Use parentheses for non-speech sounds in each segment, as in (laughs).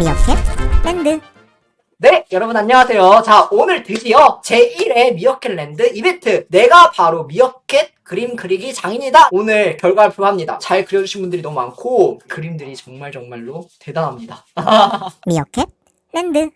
미어캣 랜드 네, 여러분 안녕하세요. 자, 오늘 드디어 제1회 미어캣 랜드 이벤트 내가 바로 미어캣 그림 그리기 장인이다. 오늘 결과 발표합니다. 잘 그려주신 분들이 너무 많고 그림들이 정말 정말로 대단합니다. (laughs) 미어캣 랜드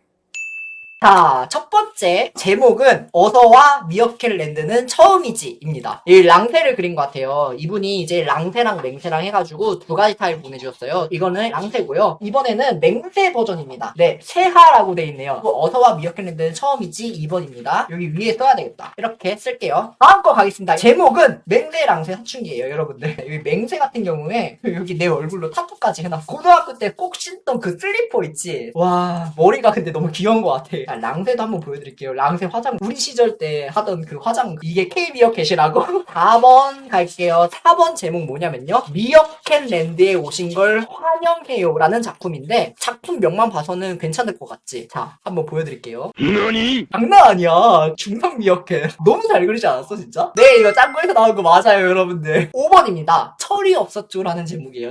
자, 첫 번째 제목은 어서와 미어캣랜드는 처음이지입니다. 이 랑새를 그린 것 같아요. 이분이 이제 랑새랑 맹새랑 해가지고 두 가지 타입 보내주셨어요. 이거는 랑새고요. 이번에는 맹새 버전입니다. 네, 새하라고 돼 있네요. 어서와 미어캣랜드는 처음이지 2번입니다. 여기 위에 써야 되겠다. 이렇게 쓸게요. 다음 거 가겠습니다. 제목은 맹새 랑새 사춘기예요, 여러분들. (laughs) 여기 맹새 같은 경우에 여기 내 얼굴로 타투까지 해놨고 고등학교 때 꼭 신던 그 슬리퍼 있지. 와 머리가 근데 너무 귀여운 것 같아. 아, 랑새도 한번 보여드릴게요. 랑새 화장 우리 시절 때 하던 그 화장 이게 K 미어캣이라고. 4번 갈게요. 4번 제목 뭐냐면요. 미어캣 랜드에 오신 걸 환영해요 라는 작품인데 작품명만 봐서는 괜찮을 것 같지. 자 한번 보여드릴게요. 너니? 장난 아니야. 중성 미어캣. (laughs) 너무 잘 그리지 않았어, 진짜? 네, 이거 짱구에서 나온 거 맞아요, 여러분들. 5번입니다. 철이 없었죠 라는 제목이에요.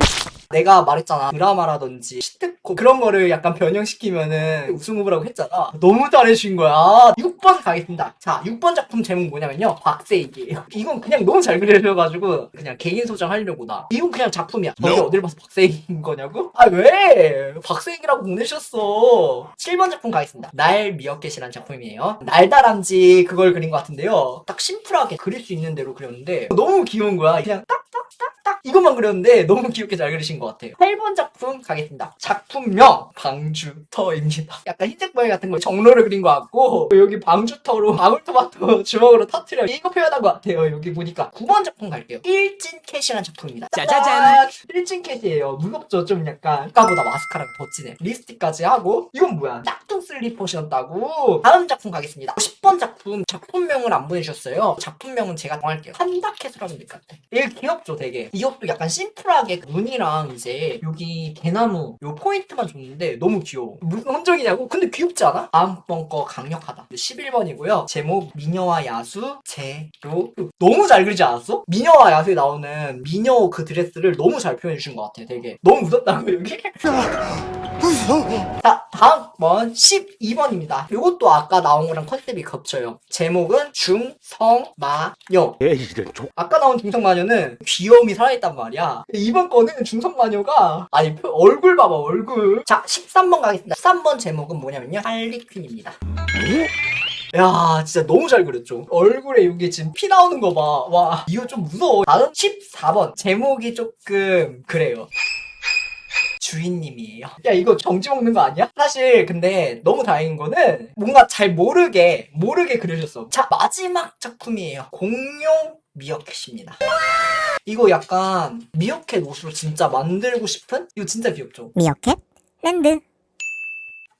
내가 말했잖아. 드라마라든지 시트콤 그런 거를 약간 변형시키면은 우승 후보라고 했잖아. 너무 잘해주신 거야. 6번 가겠습니다. 자, 6번 작품 제목 뭐냐면요. 박세익이에요. 이건 그냥 너무 잘 그려져가지고 그냥 개인 소장하려고 나. 이건 그냥 작품이야. No. 어딜 봐서 박세익인 거냐고? 아, 왜? 박세익이라고 보내셨어. 7번 작품 가겠습니다. 날 미어캣이라는 작품이에요. 날다람쥐 그걸 그린 것 같은데요. 딱 심플하게 그릴 수 있는 대로 그렸는데 너무 귀여운 거야. 그냥 이것만 그렸는데 너무 귀엽게 잘 그리신 것 같아요. 8번 작품 가겠습니다. 작품명 방주터입니다. 약간 흰색 모양 같은 거 정로를 그린 것 같고 여기 방주터로 방울토마토 (laughs) 주먹으로 터트려 이거 표현한 것 같아요. 여기 보니까 9번 작품 갈게요. 일진캣이라는 작품입니다. 짜자잔. 일진캣이에요. 무섭죠? 좀 약간 아까보다 마스카라가 더 진해. 립스틱까지 하고 이건 뭐야? 짝퉁 슬리퍼 신었다고. 다음 작품 가겠습니다. 10번 작품 작품명을 안 보내주셨어요. 작품명은 제가 정할게요. 한다캣이라는 것 같아. 이게 귀엽죠, 되게. 이것도 약간 심플하게 그 눈이랑 이제 여기 대나무 요 포인트만 줬는데 너무 귀여워. 무슨 함정이냐고? 근데 귀엽지 않아? 다음번 거 강력하다. 11번이고요. 제목 미녀와 야수 제로 너무 잘 그리지 않았어? 미녀와 야수에 나오는 미녀 그 드레스를 너무 잘 표현해 주신 것 같아. 되게 너무 무섭다고 여기. (laughs) 자, 다음 번 12번입니다. 이것도 아까 나온 거랑 컨셉이 겹쳐요. 제목은 중성마녀. 이런 족. 아까 나온 중성마녀는 귀여움이 살아있단 말이야. 이번 거는 중성마녀가 아니 표- 얼굴 봐봐 얼굴. 자 13번 가겠습니다. 13번 제목은 뭐냐면요 할리퀸입니다. 야 진짜 너무 잘 그렸죠. 얼굴에 여기 지금 피 나오는 거 봐. 와 이거 좀 무서워. 다음 14번 제목이 조금 그래요. 주인님이에요. 야 이거 정지 먹는 거 아니야? 사실 근데 너무 다행인 거는 뭔가 잘 모르게 모르게 그려졌어. 자 마지막 작품이에요. 공룡 미어캣입니다. 이거 약간 미어캣 옷으로 진짜 만들고 싶은? 이거 진짜 귀엽죠? 미어캣 랜드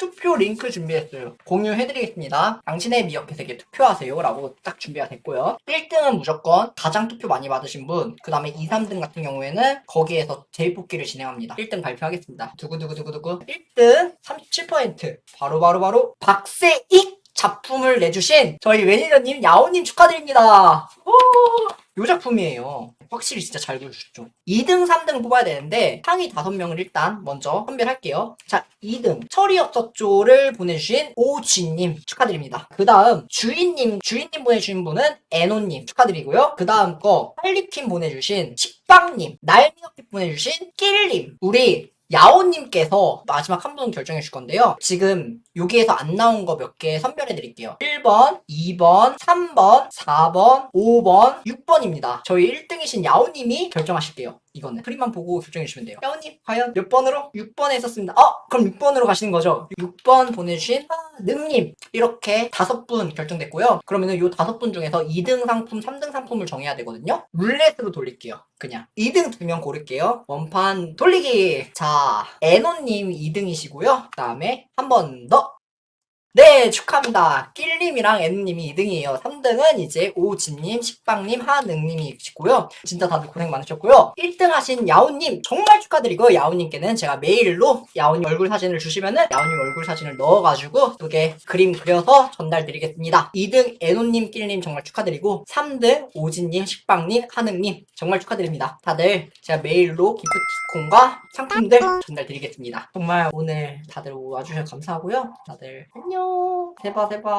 투표 링크 준비했어요. 공유해드리겠습니다. 당신의 미어캣에게 투표하세요. 라고 딱 준비가 됐고요. 1등은 무조건 가장 투표 많이 받으신 분, 그 다음에 2, 3등 같은 경우에는 거기에서 제일 뽑기를 진행합니다. 1등 발표하겠습니다. 두구두구두구두구. 1등 37% 바로바로바로 박세익 작품을 내주신 저희 매니저님 야오님 축하드립니다. 오! 요 작품이에요. 확실히 진짜 잘 그려주셨죠. 2등, 3등 뽑아야 되는데 상위 5명을 일단 먼저 선별할게요. 자, 2등 철이 없었죠를 보내주신 오쥐님 축하드립니다. 그 다음 주인님, 주인님 보내주신 분은 애노님 축하드리고요. 그 다음 거 할리퀸 보내주신 식빵님, 날미역빛 보내주신 낄님, 우리 야오님께서 마지막 한 분 결정해 줄 건데요. 지금 여기에서 안 나온 거 몇 개 선별해 드릴게요. 1번, 2번, 3번, 4번, 5번, 6번입니다. 저희 1등이신 야오님이 결정하실게요. 이거는 프리만 보고 결정해 주시면 돼요. 야오님 과연 몇 번으로? 6번에 있었습니다. 어? 그럼 6번으로 가시는 거죠? 6번 보내주신 아, 능님 이렇게 다섯 분 결정됐고요. 그러면은 요 다섯 분 중에서 2등 상품, 3등 상품을 정해야 되거든요. 룰렛으로 돌릴게요. 그냥 2등 두 명 고를게요. 원판 돌리기. 자, 에노님 2등이시고요. 그다음에 한 번 더. 네, 축하합니다. 낄님이랑 N님이 2등이에요. 3등은 이제 오진님, 식빵님, 하능님이시고요. 진짜 다들 고생 많으셨고요. 1등 하신 야오님 정말 축하드리고 야오님께는 제가 메일로 야오님 얼굴 사진을 주시면은 야오님 얼굴 사진을 넣어가지고 그게 그림 그려서 전달드리겠습니다. 2등 에노님, 낄님 정말 축하드리고 3등 오진님, 식빵님, 하능님 정말 축하드립니다. 다들 제가 메일로 기프티콘과 상품들 전달드리겠습니다. 정말 오늘 다들 와주셔서 감사하고요. 다들 안녕. 세바 세바.